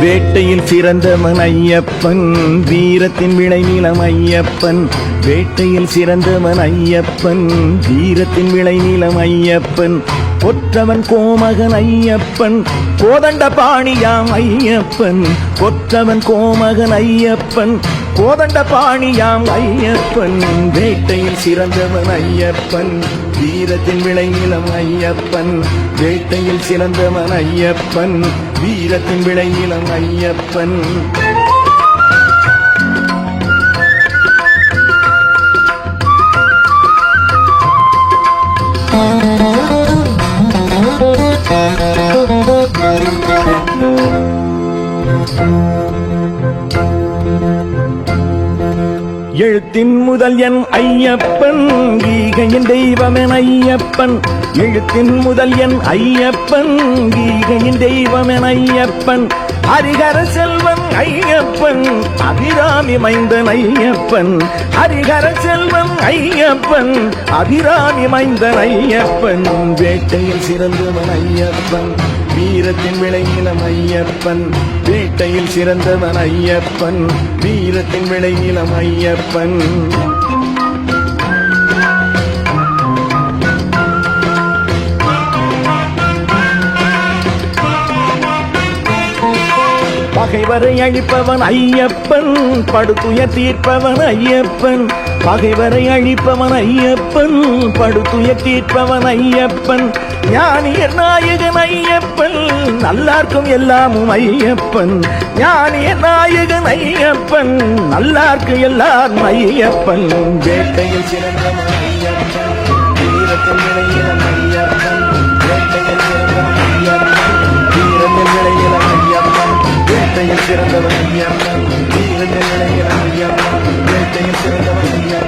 வேட்டையில் சிறந்தவன் ஐயப்பன் வீரத்தின் விளைநிலம் ஐயப்பன். வேட்டையில் சிறந்தவன் ஐயப்பன் வீரத்தின் விளைநிலம் ஐயப்பன். கொற்றவன் கோமகன் ஐயப்பன் கோதண்ட பாணியாம் ஐயப்பன். கொற்றவன் கோமகன் ஐயப்பன் கோதண்ட பாணியாம் ஐயப்பன் வேட்டையில் சிறந்தவன் ஐயப்பன் வீரத்தின் விளைநிலம் ஐயப்பன் வேட்டையில் சிறந்தவன் ஐயப்பன் வீரத்தின் விளைநிலம் ஐயப்பன் Thank you. எழுத்தின் முதல் என் ஐயப்பன் ஈகையின் தெய்வமென் ஐயப்பன். எழுத்தின் முதல் என் ஐயப்பன் ஈகையின் தெய்வமென் ஐயப்பன். ஹரிகர செல்வன் ஐயப்பன். அபிராமி மைந்தன் ஐயப்பன். ஹரிகர செல்வன் ஐயப்பன். அபிராமி மைந்தன் ஐயப்பன். வேட்டையில் சிறந்தவன் ஐயப்பன். வீரத்தின் விளைநிலம் ஐயப்பன். வேட்டையில் சிறந்தவன் ஐயப்பன். வீரத்தின் விளைநிலம் ஐயப்பன். பகைவரை அழிப்பவன் ஐயப்பன் படுத்துய தீர்ப்பவன் ஐயப்பன். பகைவரை அழிப்பவன் ஐயப்பன் படுத்துய தீர்ப்பவன் ஐயப்பன். ஞானியர் நாயகன் ஐயப்பன் நல்லார்க்கும் எல்லாமும் ஐயப்பன். ஞானியர் நாயகன் ஐயப்பன் நல்லார்க்கு எல்லாரும் ஐயப்பன். வேட்டையில் சிறந்த ஐயப்பன் வீரத்தில் விளையினம் ஐயப்பன். சிறந்தவன் ஐயா வீரங்கள் இளைஞரன் ஐயா வேட்டையும் சிறந்தவன் ஐயா